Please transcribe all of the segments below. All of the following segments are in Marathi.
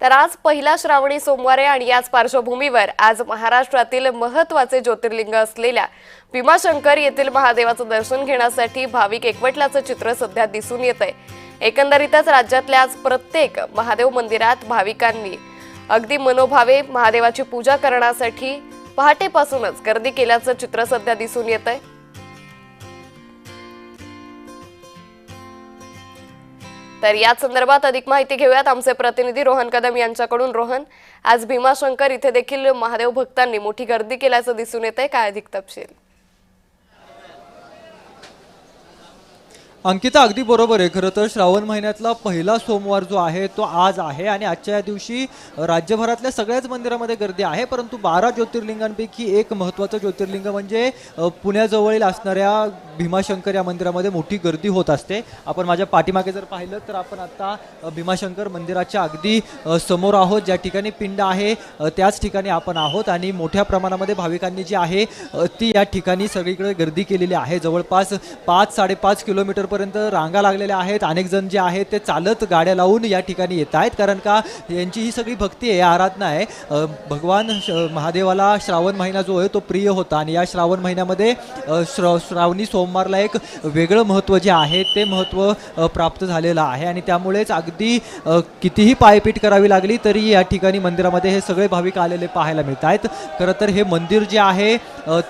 तर आज पहिला श्रावणी सोमवार आहे आणि याच पार्श्वभूमीवर आज महाराष्ट्रातील महत्त्वाचे ज्योतिर्लिंग असलेल्या भीमाशंकर येथील महादेवाचं दर्शन घेण्यासाठी भाविक एकवटल्याचं चित्र सध्या दिसून येत आहे एकंदरीतच राज्यातल्या आज प्रत्येक महादेव मंदिरात भाविकांनी अगदी मनोभावे महादेवाची पूजा करण्यासाठी पहाटेपासूनच गर्दी केल्याचं चित्र सध्या दिसून येत आहे तर याच संदर्भात अधिक माहिती घेऊयात आमचे प्रतिनिधी रोहन कदम यांच्याकडून. रोहन आज भीमाशंकर इथे देखील महादेव भक्तांनी मोठी गर्दी केल्याचं दिसून येत आहे काय अधिक तपशील? अंकिता अगदी बरोबर आहे. खरं तर श्रावण महिन्यातला पहिला सोमवार जो आहे तो आज आहे आणि आजच्या या दिवशी राज्यभरातल्या सगळ्याच मंदिरामध्ये गर्दी आहे परंतु बारा ज्योतिर्लिंगांपैकी एक महत्त्वाचं ज्योतिर्लिंग म्हणजे पुण्याजवळील असणाऱ्या भीमाशंकर या मंदिरामध्ये मोठी गर्दी होत असते. आपण माझ्या पाठीमागे जर पाहिलं तर आपण आत्ता भीमाशंकर मंदिराच्या अगदी समोर आहोत. ज्या ठिकाणी पिंड आहे त्याच ठिकाणी आपण आहोत आणि मोठ्या प्रमाणामध्ये भाविकांनी जी आहे ती या ठिकाणी सगळीकडे गर्दी केलेली आहे. जवळपास पाच साडेपाच किलोमीटर किलोमीटरपर्यंत रांगा लागलेल्या आहेत. अनेक जण जे आहेत ते चालत गाड्या लावून या ठिकाणी येत आहेत. कारण का यांची ही सगळी भक्ती आहे आराधना आहे. भगवान श- महादेवाला श्रावण महिना जो आहे तो प्रिय होता. आणि या श्रावण महिन्यामध्ये श्र श्रावणी सोमवारला एक वेगळं महत्त्व जे आहे ते महत्त्व प्राप्त झालेलं आहे. आणि त्यामुळेच अगदी कितीही पायपीट करावी लागली तरी या ठिकाणी मंदिरामध्ये हे सगळे भाविक आलेले पाहायला मिळत आहेत. खरं तर हे मंदिर जे आहे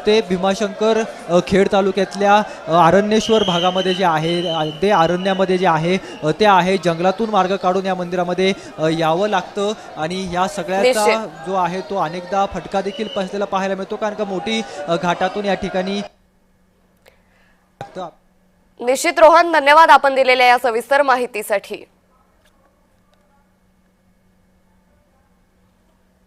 ते भीमाशंकर खेड तालुक्यातल्या अ, आरण्येश्वर भागामध्ये जे आहे ते अरण्यामध्ये जे आहे ते आहे. जंगलातून मार्ग काढून या मंदिरामध्ये यावं लागतं. आणि या सगळ्याचा. जो आहे तो अनेकदा फटका देखील बसलेला पाहायला मिळतो. कारण का मोठी घाटातून या ठिकाणी निश्चित रोहन धन्यवाद आपण दिलेल्या या सविस्तर माहितीसाठी.